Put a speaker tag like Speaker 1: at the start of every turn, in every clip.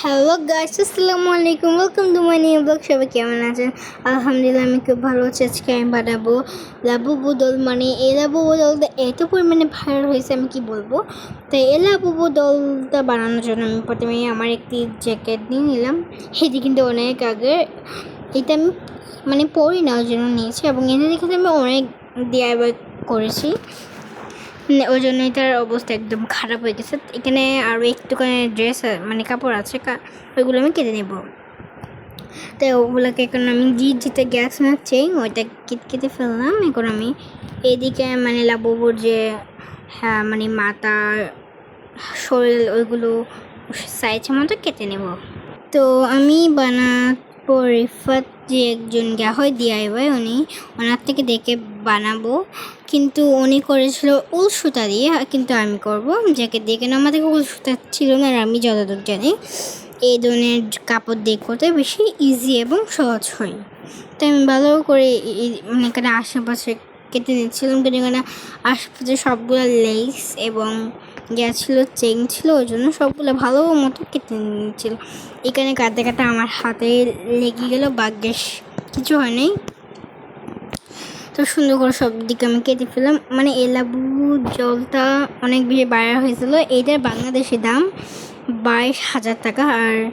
Speaker 1: Hello guys, আসসালামু আলাইকুম। Welcome to my new blog সবাই কেমন আছেন? আলহামদুলিল্লাহ, আমি খুব ভালো আছি। আজকে আমি বানাবো লাবু বুদল। মানে এই লাবু বুদলটা এত পরিমাণে ভাইরাল হয়েছে, আমি কি বলব? তো এই লাবু বুদলটা বানানোর জন্য আমি প্রথমে আমার একটি জ্যাকেট নিয়ে নিলাম। সেটি কিন্তু অনেক আগে এটা আমি মানে পরি নেওয়ার জন্য নিয়েছি এবং এনে দেখে আমি অনেক ডিআইওয়াই করেছি। ওই জন্য এটার অবস্থা একদম খারাপ হয়ে গেছে। এখানে আরও একটুখানি ড্রেস মানে কাপড় আছে ওইগুলো আমি কেটে নেব। তো ওগুলোকে এখন আমি জি যেটা গ্যাস মারছি ওইটা কেটে কেটে ফেললাম। এখন আমি এদিকে মানে লাবুবুর যে হ্যাঁ মানে মাথা, শরীর, ওইগুলো সাইজ মতো কেটে নেব। তো আমি বানাবো রিফাত যে একজন হয় ডিআইওয়াই উনি ওনার থেকে দেখে বানাবো। কিন্তু উনি করেছিল উল সুতা দিয়ে, কিন্তু আমি করব। যাকে দেখে না, আমাদের উল সুতা ছিল না, আর আমি যতদূর জানি, এই ধরনের কাপড় দিয়ে করতে বেশি ইজি এবং সহজ হয়। তো আমি ভালো করে মানে এখানে আশেপাশে কেটে নিচ্ছিলাম। কিন্তু এখানে আশেপাশে সবগুলো লেস এবং যা ছিল চেন ছিল, ওই জন্য সবগুলো ভালো মতো কেটে নিচ্ছিল এখানে কাটতে কাটতে আমার হাতে লেগে গেল বাগ্যেশ কিছু হয়নি। তো সুন্দর করে সব দিকে আমি কেটে ফেললাম। মানে এলাবু জলটা অনেক বেশি বাড়া হয়েছিল। এইটার বাংলাদেশি দাম বাইশ হাজার টাকা। আর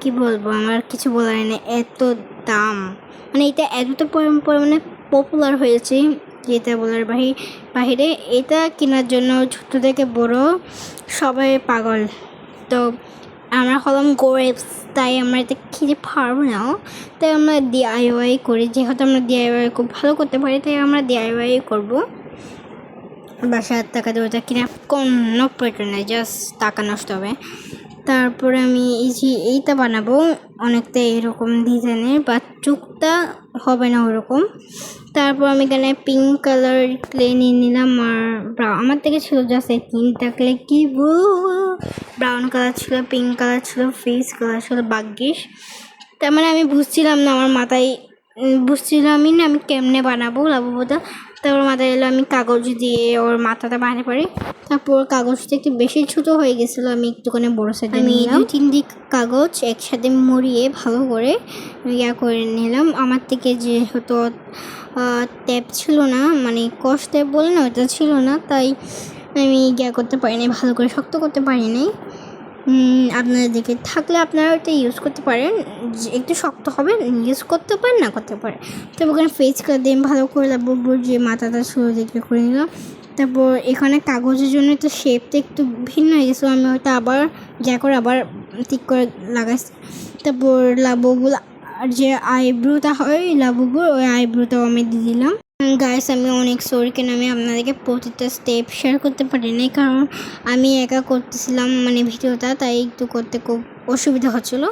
Speaker 1: কি বলব, আমার কিছু বলার নেই, এত দাম। মানে এটা এতটা পরি- পরিমাণে পপুলার হয়েছে। যেটা বলার বাহি, বাহিরে, এটা কেনার জন্য ছোট থেকে বড় সবাই পাগল। তো আমরা হলাম গোরেপস তাই আমরা এটা খেতে পারব না। তাই আমরা ডিআইওয়াই করি। যেহেতু আমরা ডিআইওয়াই খুব ভালো করতে পারি, তাই আমরা ডিআইওয়াই করব। বাসার টাকা দিয়ে ওটা কিনা কোনো প্রয়োজন নেই জাস্ট টাকা নষ্ট হবে। তারপরে আমি এই যে এইটা বানাবো, অনেকটা এরকম ডিজাইনের বা চুকটা হবে না ওরকম। তারপর আমি এখানে পিঙ্ক কালার ক্লে নিয়ে নিলাম আর আমার থেকে ছিল জাস্ট এই তিনটা ক্লে কি ব্রাউন কালার ছিল পিঙ্ক কালার ছিল ফেস কালার ছিল বাগ্যিস তার মানে আমি বুঝছিলাম না, আমার মাথায় বুঝছিলামই না আমি কেমনে বানাবো লাবুবোটা তারপর মাথায় এলো আমি কাগজ দিয়ে ওর মাথাটা বানাতে পারি তারপর কাগজটা একটু বেশি ছোটো হয়ে গেছিল আমি একটুখানি বড়ো সাইজে আমি দুই তিন দিক কাগজ একসাথে মুড়িয়ে ভালো করে ইয়া করে নিলাম। আমার থেকে যেহেতু ট্যাপ ছিল না মানে কষ ট্যাপ বলে না ওটা ছিল না তাই আমি ইয়া করতে পারিনি ভালো করে শক্ত করতে পারিনি। আপনাদের দিকে থাকলে আপনারা ওটা ইউজ করতে পারেন। একটু শক্ত হবে ইউজ করতে পারেন, না করতে পারেন। তারপর ওখানে ফেস কালার দিয়ে ভালো করে লাবুর যে মাথাটা শুরু দিকে করে নিলাম। তারপর এখানে কাগজের জন্য তো শেপটা একটু ভিন্ন হয়ে গেছিল আমি ওটা আবার যা করে আবার ঠিক করে লাগাইছি তারপর লাবুগুলো আর যে আইব্রোটা হয় লাবুগুলো, ওই আইব্রোটাও আমি দিয়ে দিলাম। গাইস আমি অনেক সরি কেন আমি আপনাদেরকে প্রতিটা স্টেপ শেয়ার করতে পারিনি, কারণ আমি একা করতেছিলাম মানে ভিডিওটা, তাই একটু করতে খুব অসুবিধা হচ্ছিল।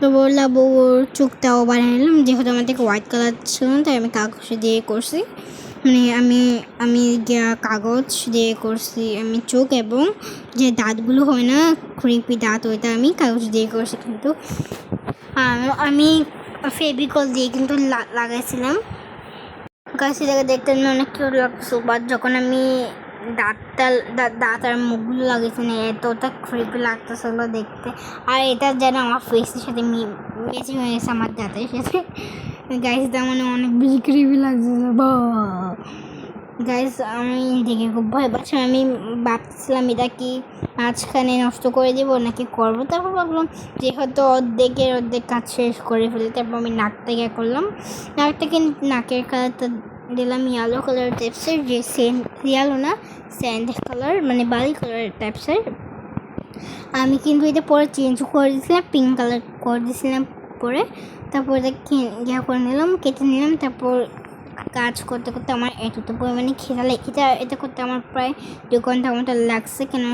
Speaker 1: তো বললাম ওর চোখটাও বানিয়ে নিলাম, যেহেতু আমার থেকে হোয়াইট কালার ছিল তাই আমি কাগজ দিয়ে করছি। মানে আমি আমি কাগজ দিয়ে করছি, আমি চোখ এবং যে দাঁতগুলো হয় না ক্রিপি দাঁত, ওইটা আমি কাগজ দিয়ে করছি কিন্তু। আমি ফেভিকল দিয়ে কিন্তু লা- লাগাইছিলাম দেখে দেখতে অনেক কিউট লাগতো বাট যখন আমি দাঁতটা দাঁত আর মুখগুলো লাগিয়েছি না, এতটা ক্রিপি সেগুলো দেখতে। আর এটা যেন আমার ফেসের সাথে মেচে হয়ে গেছে আমার দাঁতের সাথে। গাইসটা মানে অনেক বেশি ক্রিপি লাগছে বা গাইস আমি দেখে খুব ভয় পাচ্ছি। আমি ভাবছিলাম এটা কি মাঝখানে নষ্ট করে দেবো নাকি করব? তারপর ভাবলাম যেহেতু অর্ধেকের অর্ধেক কাজ শেষ করে ফেলি। তারপর আমি নাকটা ইয়ে করলাম। নাকটাকে নাকের কালারটা দিলাম ইয়েলো কালার টাইপসের যে সেন্ট ইয়েলো না স্যান্ড কালার মানে বালি কালার টাইপসের আমি কিন্তু এটা পরে চেঞ্জ করে দিয়েছিলাম পিঙ্ক কালার করে দিয়েছিলাম পরে। তারপর এটা ইয়া করে নিলাম, কেটে নিলাম, তারপর কাজ করতে করতে আমার এতটা পরিমাণে খিদা এটা এটা করতে আমার প্রায় দু ঘণ্টা মতো লাগছে। কেন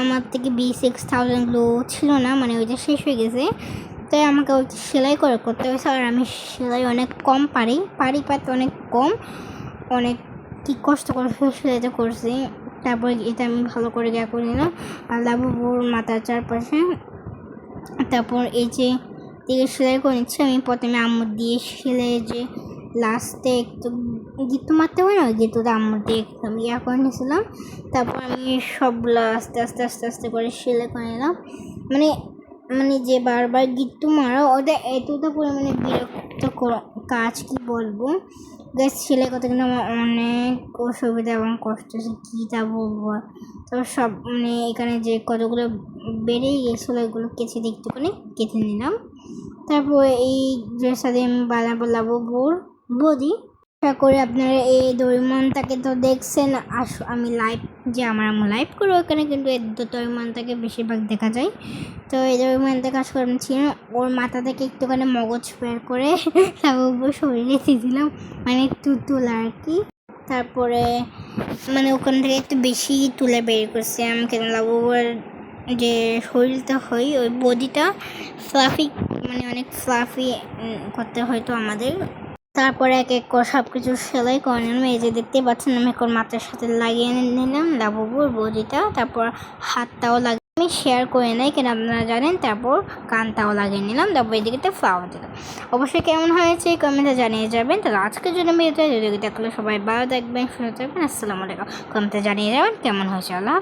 Speaker 1: আমার থেকে বি সিক্স থাউজেন্ড লো ছিল না মানে ওইটা শেষ হয়ে গেছে। তাই আমাকে ওই সেলাই করে করতে হয়েছে। আর আমি সেলাই অনেক কম পারি পারি পাতে অনেক কম। অনেক কি কষ্ট করে সেলাইটা করছি। তারপর এটা আমি ভালো করে গিয়া করে নিলাম আর লাবুবুর মাথার চারপাশে। তারপর এই যে দিকে সেলাই করে নিচ্ছি, আমি প্রথমে আম্মুর দিয়ে সেলাই যে লাস্টে একটু গিট্টু মারতে না? ওই আম্মুর দিয়ে একদম ইয়া করে নিয়েছিলাম। তারপর আমি সবগুলো আস্তে আস্তে আস্তে আস্তে করে সেলাই করে নিলাম। মানে মানে যে বারবার গিট্টু মারা ওটা এতটা পরিমাণে বিরক্ত কাজ কি বলব? গ্যাস সেলাই করতে কিন্তু আমার অনেক অসুবিধা এবং কষ্ট হচ্ছে, কী তা বলব। তারপর সব মানে এখানে যে কতগুলো বেড়েই গেছিল এগুলো কেচে দিয়ে একটুখানি কেটে নিলাম। তারপর এই ড্রেসটা দিয়ে আমি বানাবো লাবো বোর বদি, আশা করি আপনারা এই দরিমনটাকে তো দেখছেন। আস, আমি লাইভ যে আমার আমি লাইভ করি ওখানে, কিন্তু এই দরিমনটাকে বেশিরভাগ দেখা যায়। তো এই দরিমনটা কাজ করে আমি ছিল ওর মাথা থেকে একটুখানি মগজ বের করে লাবুর শরীরে দিয়ে দিলাম মানে তুতুল আর কি। তারপরে মানে ওখান থেকে একটু বেশি তুলে বের করছে আমি কেন লাবুর যে শরীরটা হয়, ওই বডিটা ফ্লাফি মানে অনেক ফ্লাফি করতে হয়তো আমাদের। তারপরে এক এক করে সব কিছু সেলাই করে নিলাম। এই যে দেখতে পাচ্ছেন, আমি এখন মাথার সাথে লাগিয়ে নিলাম লাবুবুর বডিটা তারপর হাতটাও লাগিয়ে আমি শেয়ার করে নেই কেন আপনারা জানেন? তারপর কানটাও লাগিয়ে নিলাম, তারপর এদিকে ফ্লাওয়ার দিলাম। অবশ্যই কেমন হয়েছে কমেন্টে জানিয়ে যাবেন। তাহলে আজকের জন্য ভিডিওটা যদি দেখলে। সবাই ভালো দেখবেন সুস্থ থাকবেন। আসসালামু আলাইকুম। কমেন্টে জানিয়ে যাবেন কেমন হয়েছে। আল্লাহ